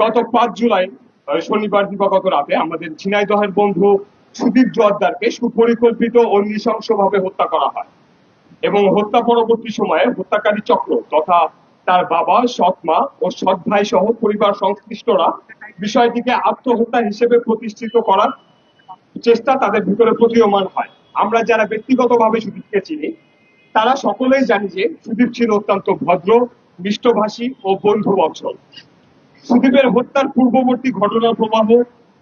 গত পাঁচ জুলাই শনিবার দিবাগত রাতে আমাদের ঝিনাইদহের বন্ধু সুদীপ জোয়ারদারকে সুপরিকল্পিত ও নৃশংসভাবে হত্যা করা হয় এবং হত্যা পরবর্তী সময়ে হত্যাকারী চক্র তথা তার বাবা, সৎ মা ও সৎ ভাই সহ পরিবার সংশ্লিষ্টরা বিষয়টিকে আত্মহত্যা হিসেবে প্রতিষ্ঠিত করার চেষ্টা তাদের ভিতরে প্রতীয়মান হয়। আমরা যারা ব্যক্তিগতভাবে সুদীপকে চিনি, তারা সকলেই জানি যে সুদীপ ছিল অত্যন্ত ভদ্র, মিষ্টভাষী ও বন্ধু বৎসল সুদীপের হত্যার পূর্ববর্তী ঘটনা প্রবাহ,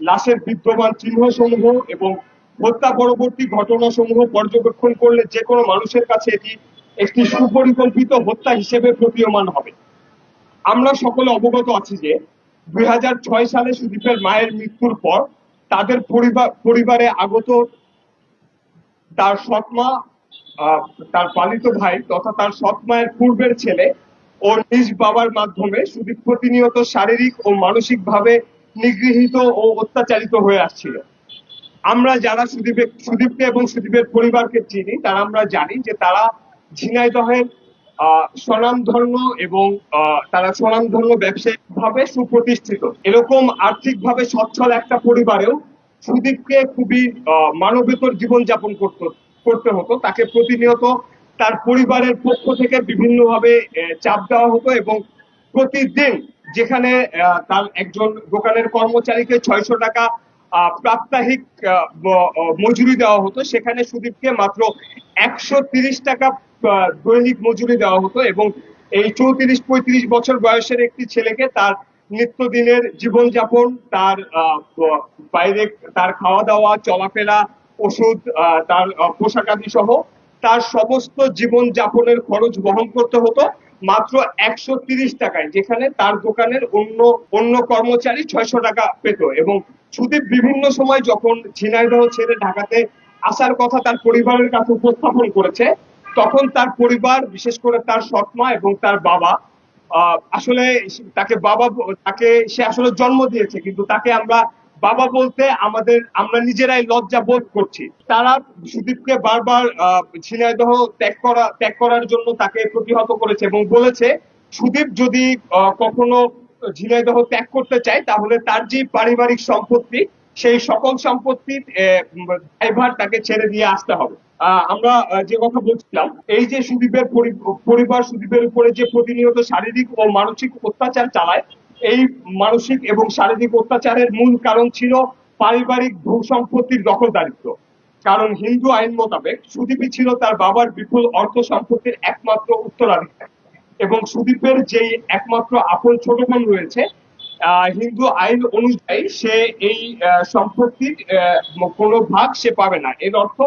লাশের বিদ্যমান চিহ্ন সমূহ এবং হত্যা পরবর্তী ঘটনা সমূহ পর্যবেক্ষণ করলে যে কোনো মানুষের কাছে এটি একটি সুপরিকল্পিত হত্যা হিসেবে প্রতীয়মান হবে। আমরা সকলে অবগত আছি যে দুই ছয় সালে সুদীপের মায়ের মৃত্যুর পর তাদের পরিবার পরিবারে আগত তার সৎমা তার পালিত ভাই তথা তার সৎ মায়ের পূর্বের ছেলে ও নিজ বাবার মাধ্যমে সুদীপ প্রতিনিয়ত শারীরিক ও মানসিক ভাবে নিগৃহীত ও অত্যাচারিত হয়ে আসছিল। আমরা যারা সুদীপে, সুদীপকে এবং সুদীপের পরিবারকে চিনি, তারা আমরা জানি যে তারা ঝিনাইদহের স্বনামধন্য এবং তারা স্বনামধন্য ব্যবসায়িক ভাবে সুপ্রতিষ্ঠিত। এরকম আর্থিক ভাবে সচ্ছল একটা পরিবারেও সুদীপকে খুবই মানবেতর জীবনযাপন করতে করতে হতো। তাকে প্রতিনিয়ত তার পরিবারের পক্ষ থেকে বিভিন্নভাবে চাপ দেওয়া হতো এবং প্রতিদিন যেখানে তার একজন দোকানের কর্মচারীকে ছয়শো টাকা আহ, মজুরি দেওয়া হতো। সেখানে সুদীপকে মাত্র একশো তিরিশ টাকা দৈনিক মজুরি দেওয়া হতো এবং এই চৌত্রিশ পঁয়ত্রিশ বছর বয়সের একটি ছেলেকে তার নিত্যদিনের জীবনযাপন তার বাইরে তার খাওয়া দাওয়া চলাফেরা ওষুধ তার আহ, পোশাকাদি সহ তার সমস্ত জীবন যাপনের খরচ বহন করতে হতো মাত্র একশো টাকায়, যেখানে তার দোকানের অন্য অন্য কর্মচারী ছয়শো টাকা পেত এবং সুদীপ বিভিন্ন সময় যখন ঝিনাইদহ ছেড়ে ঢাকাতে আসার কথা তার পরিবারের কাছে উপস্থাপন করেছে, তখন তার পরিবার, বিশেষ করে তার সৎমা এবং তার বাবা আসলে তাকে বাবা, তাকে সে আসলে জন্ম দিয়েছে, কিন্তু তাকে আমরা বাবা বলতে আমাদের, আমরা নিজেরাই লজ্জা বোধ করছি। তারা সুদীপকে বারবার ঝিনাইদহ ত্যাগ করা, ত্যাগ করার জন্য তাকে প্রতিহত করেছে এবং বলেছে, সুদীপ যদি কখনো ঝিনাইদহ ত্যাগ করতে চায়, তাহলে তার যে পারিবারিক সম্পত্তি, সেই সকল সম্পত্তির ড্রাইভার তাকে ছেড়ে দিয়ে আসতে হবে। আমরা যে কথা বলছিলাম, এই যে সুদীপের পরিবার সুদীপের উপরে যে প্রতিনিয়ত শারীরিক ও মানসিক অত্যাচার চালায় এই মানসিক এবং শারীরিক অত্যাচারের মূল কারণ ছিল পারিবারিক ভূ সম্পত্তির দখলদারিত্ব কারণ হিন্দু আইন মোতাবেক সুদীপই ছিল তার বাবার বিপুল অর্থ সম্পত্তির একমাত্র উত্তরাধিকারী এবং সুদীপের যেই একমাত্র আপন ছোট বোন রয়েছে হিন্দু আইন অনুযায়ী সে এই সম্পত্তির কোনো ভাগ সে পাবে না। এর অর্থ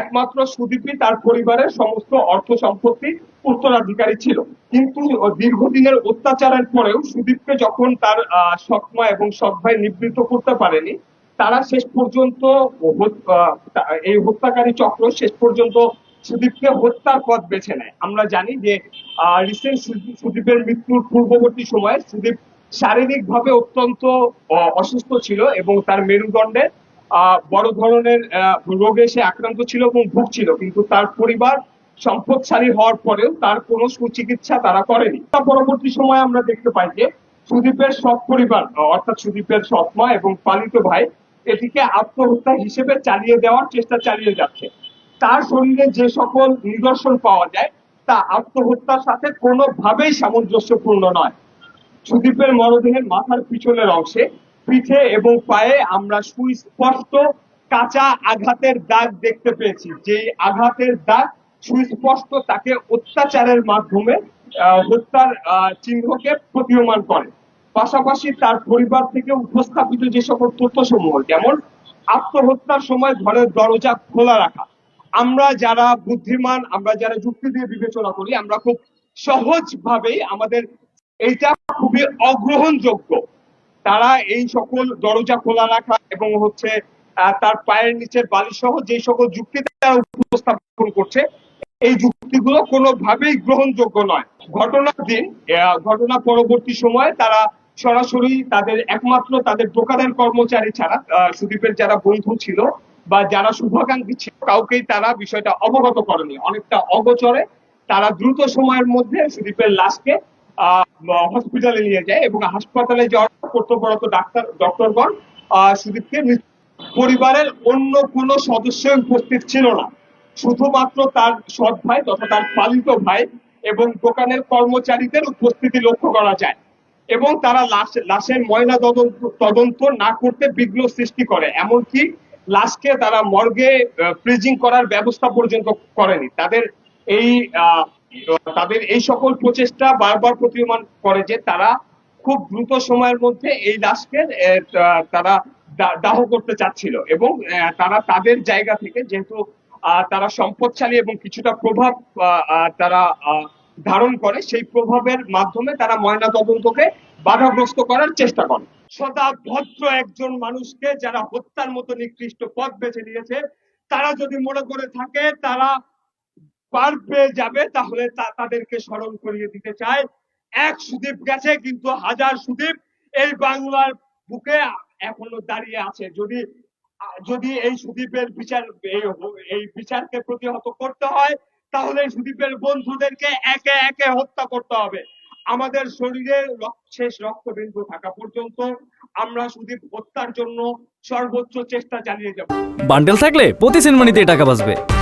একমাত্র সুদীপই তার পরিবারের সমস্ত অর্থ সম্পত্তি উত্তরাধিকারী ছিল। কিন্তু দীর্ঘদিনের অত্যাচারের পরেও সুদীপকে যখন তার সৎমা এবং সৎ ভাই নিবৃত্ত করতে পারেনি, তারা শেষ পর্যন্ত এই হত্যাকারী চক্র শেষ পর্যন্ত সুদীপকে হত্যার পথ বেছে নেয়। আমরা জানি যে রিসেন্ট সুদীপের মৃত্যুর পূর্ববর্তী সময়ে সুদীপ শারীরিক ভাবে অত্যন্ত অসুস্থ ছিল এবং তার মেরুদণ্ডের বড় ধরনের রোগে সে আক্রান্ত ছিল এবং ভুগছিল, কিন্তু তার পরিবার সম্পদশালী হওয়ার পরেও তার কোনো সুচিকিৎসা তারা করেনি। তার পরবর্তী সময়ে আমরা দেখতে পাই যে সুদীপের সৎ পরিবার, অর্থাৎ সুদীপের সৎমা এবং পালিত ভাই, এটিকে আত্মহত্যা হিসেবে চালিয়ে দেওয়ার চেষ্টা চালিয়ে যাচ্ছে। তার শরীরে যে সকল নিদর্শন পাওয়া যায়, তা আত্মহত্যার সাথে কোনোভাবেই সামঞ্জস্যপূর্ণ নয়। সুদীপের মরদেহের মাথার পিছনের অংশে পিঠে এবং পায়ে আমরা সুস্পষ্ট কাঁচা আঘাতের দাগ দেখতে পেয়েছি। যে আঘাতের দাগ সুস্পষ্ট তাকে অত্যাচারের মাধ্যমে হত্যার চিহ্নকে প্রতীয়মান করে। পাশাপাশি তার পরিবার থেকে উপস্থাপিত যে সকল তথ্যসমূহ, যেমন আত্মহত্যার সময় ঘরের দরজা খোলা রাখা। আমরা যারা বুদ্ধিমান, আমরা যারা যুক্তি দিয়ে বিবেচনা করি, আমরা খুব সহজ ভাবেই আমাদের এইটা খুবই অগ্রহণযোগ্য। তারা এই সকল দরজা খোলা রাখা এবং হচ্ছে তার পায়ের নিচের বালি সহ যে সকল যুক্তি তারা উপস্থাপন করছে, এই যুক্তিগুলো কোনোভাবেই গ্রহণযোগ্য নয়। ঘটনার দিন ঘটনা পরবর্তী সময়ে তারা সরাসরি তাদের একমাত্র তাদের দোকানের কর্মচারী ছাড়া সুদীপের যারা বন্ধু ছিল বা যারা শুভাকাঙ্ক্ষী ছিল, কাউকেই তারা বিষয়টা অবগত করেনি। অনেকটা অগোচরে তারা দ্রুত সময়ের মধ্যে সুদীপের লাশকে হসপিটালে নিয়ে যায় এবং হাসপাতালে যাওয়ার কর্তব্যরত ডাক্তার ডক্টরগণ সুদীপকে পরিবারের অন্য কোনো সদস্য উপস্থিত ছিল না। শুধুমাত্র তার সৎ ভাই তথা তার পালিত ভাই এবং দোকানের কর্মচারীদের উপস্থিতি লক্ষ্য করা যায় এবং তারা লাশ লাশের ময়না তদন্ত তদন্ত না করতে বিঘ্ন সৃষ্টি করে। এমনকি লাশকে তারা মর্গে ফ্রিজিং করার ব্যবস্থা পর্যন্ত করেনি। তাদের এই আহ, তাদের এই সকল প্রচেষ্টা বারবার প্রতীয়মান করে যে তারা খুব দ্রুত সময়ের মধ্যে এই লাশকে তারা দাহ করতে চাচ্ছিল এবং তারা তাদের জায়গা থেকে যেহেতু তারা সম্পদশালী এবং কিছুটা প্রভাব তারা ধারণ করে, সেই প্রভাবের মাধ্যমে তারা ময়না তদন্তকে বাধাগ্রস্ত করার চেষ্টা করে। সদা ভদ্র একজন মানুষকে যারা হত্যার মতো নিকৃষ্ট পথ বেছে নিয়েছে, তারা যদি মনে করে থাকে, তারা পার পেয়ে যাবে, তাহলে তাদেরকে স্মরণ করিয়ে দিতে চায় এক সুদীপ গেছে, কিন্তু হাজার সুদীপ এই বাংলার বুকে এখনও দাঁড়িয়ে আছে। যদি যদি এই সুদীপের বিচার, এই- বিচারকে প্রতিহত করতে হয়, তাহলে সুদীপের বন্ধুদেরকে একে একে হত্যা করতে হবে। আমাদের শরীরে শেষ রক্তবিন্দু থাকা পর্যন্ত আমরা সুদীপ হত্যার জন্য সর্বোচ্চ চেষ্টা চালিয়ে যাব। বান্ডেল থাকলে প্রতি সেনমানিতে টাকা বাঁচবে।